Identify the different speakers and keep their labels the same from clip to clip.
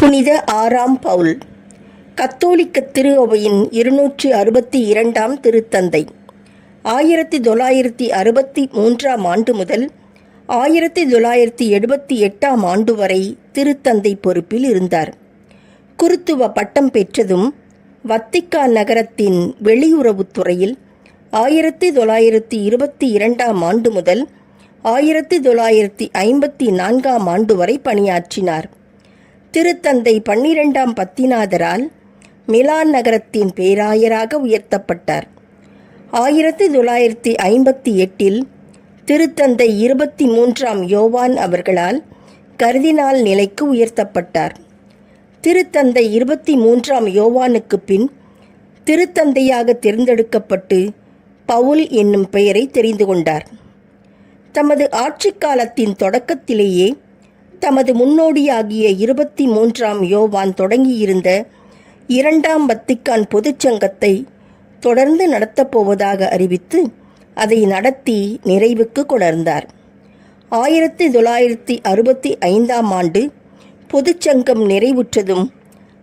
Speaker 1: புனித ஆறாம் பவுல். கத்தோலிக்க திருவையின் இருநூற்றி அறுபத்தி இரண்டாம் திருத்தந்தை. ஆயிரத்தி தொள்ளாயிரத்தி அறுபத்தி மூன்றாம் ஆண்டு முதல் ஆயிரத்தி தொள்ளாயிரத்தி எழுபத்தி எட்டாம் ஆண்டு வரை திருத்தந்தை பொறுப்பில் இருந்தார். குருத்துவ பட்டம் பெற்றதும் வத்திக்கான் நகரத்தின் வெளியுறவுத்துறையில் ஆயிரத்தி தொள்ளாயிரத்தி இருபத்தி இரண்டாம் ஆண்டு முதல் ஆயிரத்தி தொள்ளாயிரத்தி ஐம்பத்தி நான்காம் ஆண்டு வரை பணியாற்றினார். திருத்தந்தை பன்னிரெண்டாம் பத்திநாதரால் மிலான் நகரத்தின் பேராயராக உயர்த்தப்பட்டார். ஆயிரத்தி தொள்ளாயிரத்தி ஐம்பத்தி எட்டில் திருத்தந்தை இருபத்தி மூன்றாம் யோவான் அவர்களால் கர்தினால் நிலைக்கு உயர்த்தப்பட்டார். திருத்தந்தை இருபத்தி மூன்றாம் யோவானுக்கு பின் திருத்தந்தையாக தேர்ந்தெடுக்கப்பட்டு பவுல் என்னும் பெயரை தெரிந்து கொண்டார். தமது ஆட்சிக்காலத்தின் தொடக்கத்திலேயே தமது முன்னோடியாகிய இருபத்தி மூன்றாம் யோவான் தொடங்கியிருந்த இரண்டாம் வத்திக்கான் பொதுச்சங்கத்தை தொடர்ந்து நடத்தப்போவதாக அறிவித்து அதை நடத்தி நிறைவுக்கு கொணர்ந்தார். ஆயிரத்தி தொள்ளாயிரத்தி அறுபத்தி ஐந்தாம் ஆண்டு பொதுச்சங்கம் நிறைவுற்றதும்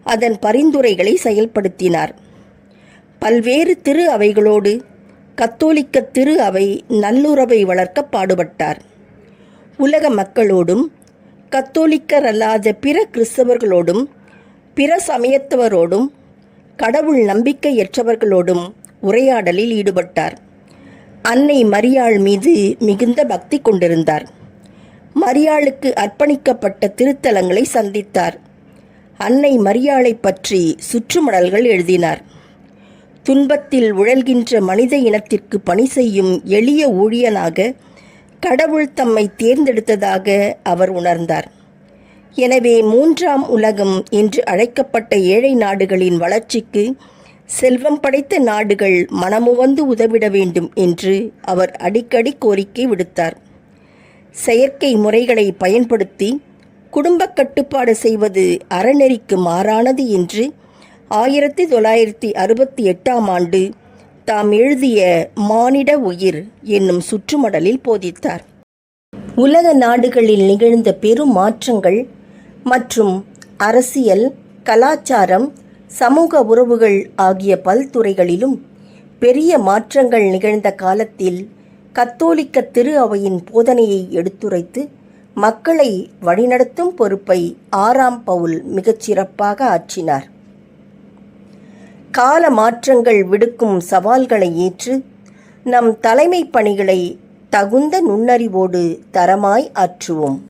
Speaker 1: அதன் பரிந்துரைகளை செயல்படுத்தினார். பல்வேறு திரு அவைகளோடு கத்தோலிக்க திரு அவை நல்லுறவை வளர்க்க பாடுபட்டார். உலக மக்களோடும் கத்தோலிக்கர் அல்லாத பிற கிறிஸ்தவர்களோடும் பிற சமயத்தவரோடும் கடவுள் நம்பிக்கையற்றவர்களோடும் உரையாடலில் ஈடுபட்டார். அன்னை மரியாள் மீது மிகுந்த பக்தி கொண்டிருந்தார். மரியாளுக்கு அர்ப்பணிக்கப்பட்ட திருத்தலங்களை சந்தித்தார். அன்னை மரியாளை பற்றி சுற்றுமடல்கள் எழுதினார். துன்பத்தில் உழல்கின்ற மனித இனத்திற்கு பணி செய்யும் எளிய ஊழியனாக கடவுள் தம்மை தேர்ந்தெடுத்ததாக அவர் உணர்ந்தார். எனவே மூன்றாம் உலகம் என்று அழைக்கப்பட்ட ஏழை நாடுகளின் வளர்ச்சிக்கு செல்வம் படைத்த நாடுகள் மனமுவந்து உதவிட வேண்டும் என்று அவர் அடிக்கடி கோரிக்கை விடுத்தார். செயற்கை முறைகளை பயன்படுத்தி குடும்ப கட்டுப்பாடு செய்வது அறநெறிக்கு மாறானது என்று ஆயிரத்தி தொள்ளாயிரத்தி அறுபத்தி எட்டாம் ஆண்டு தாம் எழுதிய மானிட உயிர் என்னும் சுற்றுமடலில் போதித்தார். உலக நாடுகளில் நிகழ்ந்த பெரும் மாற்றங்கள் மற்றும் அரசியல் கலாச்சாரம் சமூக உறவுகள் ஆகிய பல்துறைகளிலும் பெரிய மாற்றங்கள் நிகழ்ந்த காலத்தில் கத்தோலிக்க திரு அவையின் போதனையை எடுத்துரைத்து மக்களை வழிநடத்தும் பொறுப்பை ஆறாம் பவுல் மிகச்சிறப்பாக ஆற்றினார். கால மாற்றங்கள் விடுக்கும் சவால்களை ஏற்று நம் தலைமை பணிகளை தகுந்த நுண்ணறிவோடு தரமாய் ஆற்றுவோம்.